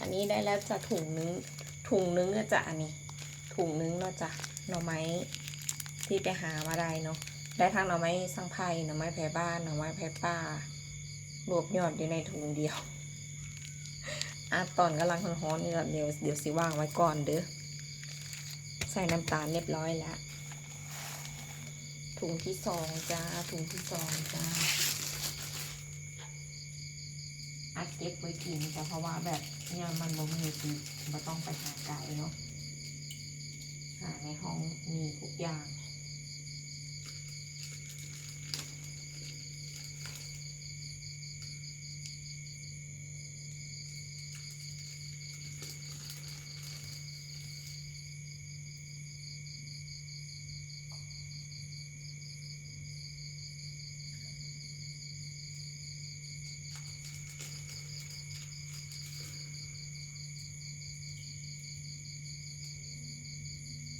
อันนี้ได้แล้วจะถุงนึงถุงนึงก็จะอันนี้ ถุงนึงเนาะจ้ะหน่อไม้ที่ไปหามาได้เนาะได้ทั้งหน่อไม้สังไพ่หน่อไม้แผ่บ้านหน่อไม้แผ่ป่ารวบยอดอยู่ในถุงเดียวอะตอนกำลังร้อนๆนี่ก็เดี๋ยวเดี๋ยวสิว่างไว้ก่อนเด้อใส่น้ำตาลเรียบร้อยแล้วถุงที่สองจ้าถุงที่สองจ้า อัดเก็บไว้กินแต่เพราะว่าแบบเนี่ยมันบ่มีสิบ่ต้องไปหาไกลเนาะหาในห้องมีทุกอย่าง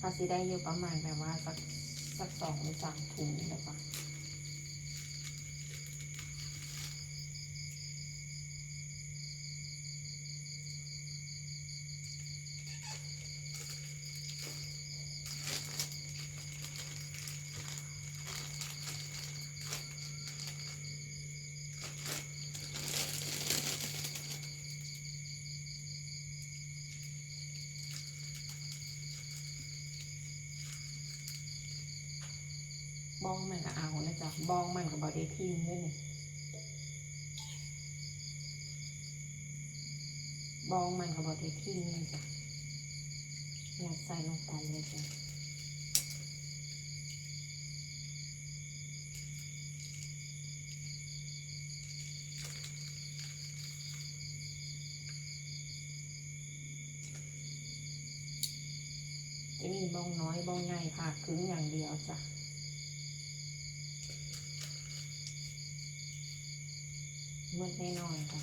ภาษีได้เยอะประมาณแบบว่าสักสักสองหรือสามถุงเลยปะ บ้องมันก็เอานะจ๊ะบ้องมันกับบอดี้ทิ้งด้วยนี่บ้องมันกับบอดี้ทิ้งเลยจ้ะยัดใส่ลงไปเลยจ้ะจะมีบ้องน้อยบ้องใหญ่ผ่าครึ่งอย่างเดียวจ้ะ เมื่อแน่นอนค่ะ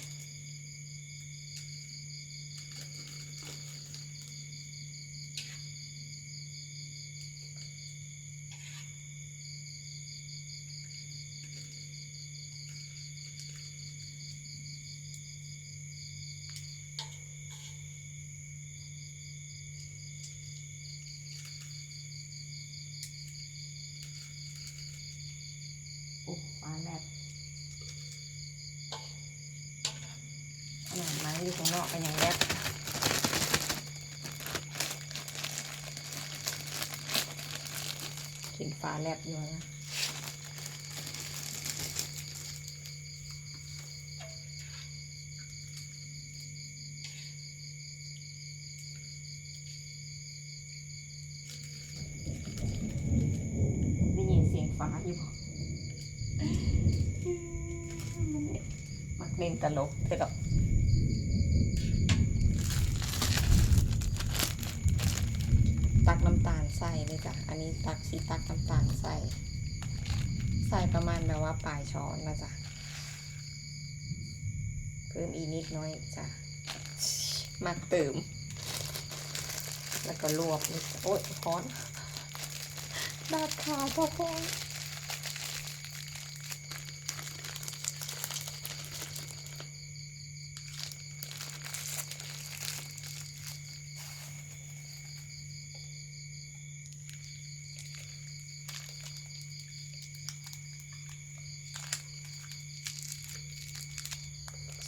โอ้ปลาแลบ อยู่ข้างนอกก็ยังแลบกินฟ้าแลบอยู่นะได้ยินเสียงฟ้าอยู่บ่มักเล่นตลกเถอะดอกตักน้ำตาลใส่เลยจ้ะ อันนี้ตักสีตักน้ำตาลใส่ ใส่ประมาณแบบว่าปลายช้อนนะจ้ะ เพิ่มอีกนิดน้อยจ้ะมักเติม แล้วก็รวบเลยจ้ะโอ๊ยร้อนดาดขาพอพ่อ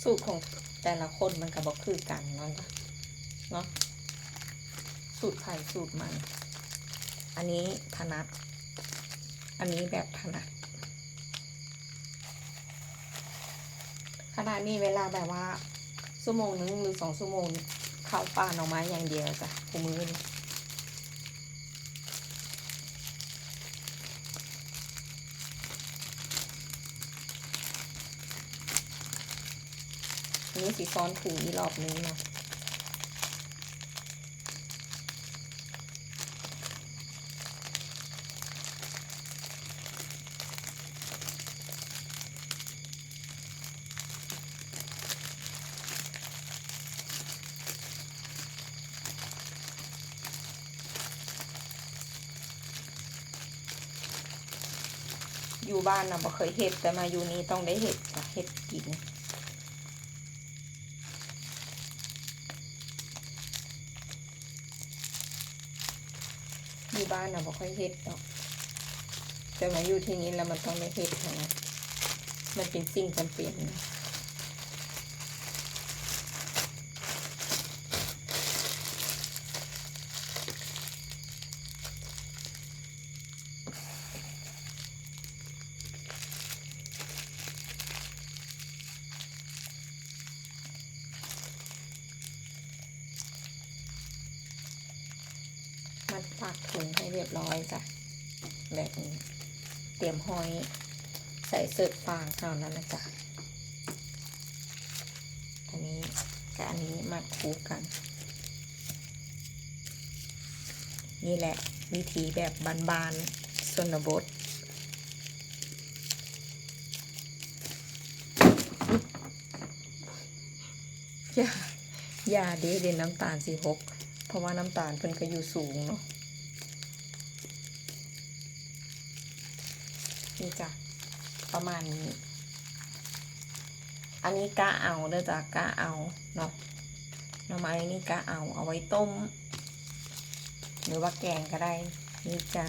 สูตรของแต่ละคนมันก็บอกคือกันเนาะเนาะสูตรไข่สูตรมัน อันนี้ถนัด อันนี้แบบถนัดขนาดนี้เวลาแบบว่าชั่วโมงนึงหรือสองชั่วโมง เข้าป่าหน่อไม้อย่างเดียวจ้ะคู่มือ นี่สีสีซ้อนถุงอีรอบนึงเนาะอยู่บ้านนะบ่เคยเห็ดแต่มาอยู่นี่ต้องได้เห็ดเห็ดกิน บ้านนะบ่ค่อยเฮ็ดเนาะแต่มาอยู่ที่นี้แล้วมันต้องได้เฮ็ดนะมันเป็นสิ่งจำเป็นนะ ปักถุงให้เรียบร้อยจ้ะแบบนี้ เตรียมห้อยใส่เสิร์ฟฟางเท่านั้นนะจ๊ะอันนี้กับอันนี้มาคูกัน นี่แหละวิธีแบบบานๆสนบทอย่าอย่าเด้เด่นน้ำตาลสีหกเพราะว่าน้ำตาลเพิ่นก็อยู่สูงเนาะ นี่จ้ะประมาณนี้ อันนี้กะเอาเด้อจ้ะกะเอาเนาะหน่อไม้นี่กะเอาเอาไว้ต้ม หรือว่าแกงก็ได้ นี่จ้า